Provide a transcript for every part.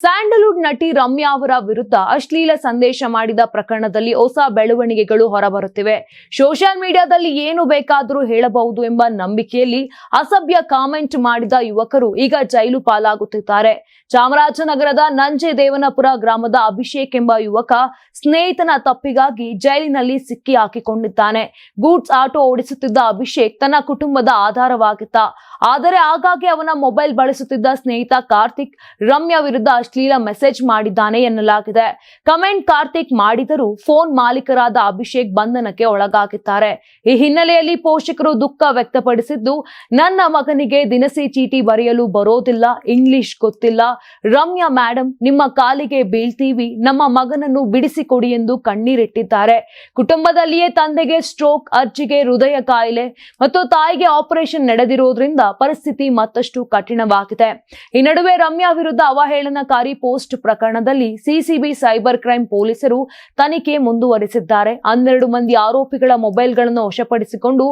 Sandalwood ನಟಿ ರಮ್ಯಾ ಅವರ ವಿರುದ್ಧ ಅಶ್ಲೀಲ ಸಂದೇಶ ಮಾಡಿದ ಪ್ರಕರಣದಲ್ಲಿ ಹೊಸ ಬೆಳವಣಿಗೆಗಳು ಹೊರಬರುತ್ತಿವೆ. ಸೋಷಿಯಲ್ ಮೀಡಿಯಾದಲ್ಲಿ ಏನು ಬೇಕಾದರೂ ಹೇಳಬಹುದು ಎಂಬ ನಂಬಿಕೆಯಲ್ಲಿ ಅಸಭ್ಯ ಕಾಮೆಂಟ್ ಮಾಡಿದ ಯುವಕರು ಈಗ ಜೈಲು ಪಾಲಾಗುತ್ತಿದ್ದಾರೆ. ಚಾಮರಾಜನಗರದ ನಂಜೆ ದೇವನಪುರ ಗ್ರಾಮದ ಅಭಿಷೇಕ್ ಎಂಬ ಯುವಕ ಸ್ನೇಹಿತನ ತಪ್ಪಿಗಾಗಿ ಜೈಲಿನಲ್ಲಿ ಸಿಕ್ಕಿ ಹಾಕಿಕೊಂಡಿದ್ದಾನೆ. ಗೂಡ್ಸ್ ಆಟೋ ಓಡಿಸುತ್ತಿದ್ದ ಅಭಿಷೇಕ್ ತನ್ನ ಕುಟುಂಬದ ಆಧಾರವಾಗಿದ್ದ. ಆದರೆ ಆಗಾಗ್ಗೆ ಅವನ ಮೊಬೈಲ್ ಬಳಸುತ್ತಿದ್ದ ಸ್ನೇಹಿತ ಕಾರ್ತಿಕ್ ರಮ್ಯಾ ವಿರುದ್ಧ ಅಶ್ಲೀಲ ಮೆಸೇಜ್ ಮಾಡಿದ್ದಾನೆ ಎನ್ನಲಾಗಿದೆ. ಕಮೆಂಟ್ ಕಾರ್ತಿಕ್ ಮಾಡಿದರೂ ಫೋನ್ ಮಾಲೀಕರಾದ ಅಭಿಷೇಕ್ ಬಂಧನಕ್ಕೆ ಒಳಗಾಗಿದ್ದಾರೆ. ಈ ಹಿನ್ನೆಲೆಯಲ್ಲಿ ಪೋಷಕರು ದುಃಖ ವ್ಯಕ್ತಪಡಿಸಿದ್ದು, ನನ್ನ ಮಗನಿಗೆ ದಿನಸಿ ಚೀಟಿ ಬರೆಯಲು ಬರೋದಿಲ್ಲ, ಇಂಗ್ಲಿಷ್ ಗೊತ್ತಿಲ್ಲ. ರಮ್ಯಾ ಮೇಡಮ್ ನಿಮ್ಮ ಕಾಲಿಗೆ ಬೀಳ್ತೀವಿ, ನಮ್ಮ ಮಗನನ್ನು ಬಿಡಿಸಿಕೊಡಿ ಎಂದು ಕಣ್ಣೀರಿಟ್ಟಿದ್ದಾರೆ. ಕುಟುಂಬದಲ್ಲಿಯೇ ತಂದೆಗೆ ಸ್ಟ್ರೋಕ್ ಅರ್ಜಿಗೆ ಹೃದಯ ಕಾಯಿಲೆ ಮತ್ತು ತಾಯಿಗೆ ಆಪರೇಷನ್ ನಡೆದಿರುವುದರಿಂದ ಪರಿಸ್ಥಿತಿ ಮತ್ತಷ್ಟು ಕಠಿಣವಾಗಿದೆ. ಈ ನಡುವೆ ರಮ್ಯಾ ವಿರುದ್ಧ ಅವಹೇಳನಕಾರಿ ಪೋಸ್ಟ್ ಪ್ರಕರಣದಲ್ಲಿ ಸಿಸಿಬಿ ಸೈಬರ್ ಕ್ರೈಂ ಪೊಲೀಸರು ತನಿಖೆ ಮುಂದುವರಿಸಿದ್ದಾರೆ. ಹನ್ನೆರಡು ಮಂದಿ ಆರೋಪಿಗಳ ಮೊಬೈಲ್ಗಳನ್ನು ವಶಪಡಿಸಿಕೊಂಡು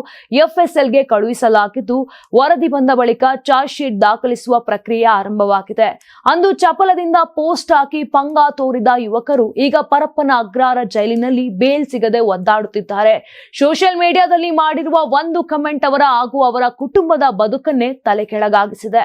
ಎಫ್ಎಸ್ಎಲ್ಗೆ ಕಳುಹಿಸಲಾಗಿದ್ದು, ವರದಿ ಬಂದ ಬಳಿಕ ಚಾರ್ಜ್ ಶೀಟ್ ದಾಖಲಿಸುವ ಪ್ರಕ್ರಿಯೆ ಆರಂಭವಾಗಿದೆ. ಅಂದು ಚಪಲದಿಂದ ಪೋಸ್ಟ್ ಹಾಕಿ ಪಂಗ ತೋರಿದ ಯುವಕರು ಈಗ ಪರಪ್ಪನ ಅಗ್ರಾರ ಜೈಲಿನಲ್ಲಿ ಬೇಲ್ ಸಿಗದೆ ಒದ್ದಾಡುತ್ತಿದ್ದಾರೆ. ಸೋಷಿಯಲ್ ಮೀಡಿಯಾದಲ್ಲಿ ಮಾಡಿರುವ ಒಂದು ಕಮೆಂಟ್ ಅವರ ಹಾಗೂ ಅವರ ಕುಟುಂಬದ ಬದುಕನ್ನೇ ತಲೆ ಕೆಳಗಾಗಿಸಿದೆ.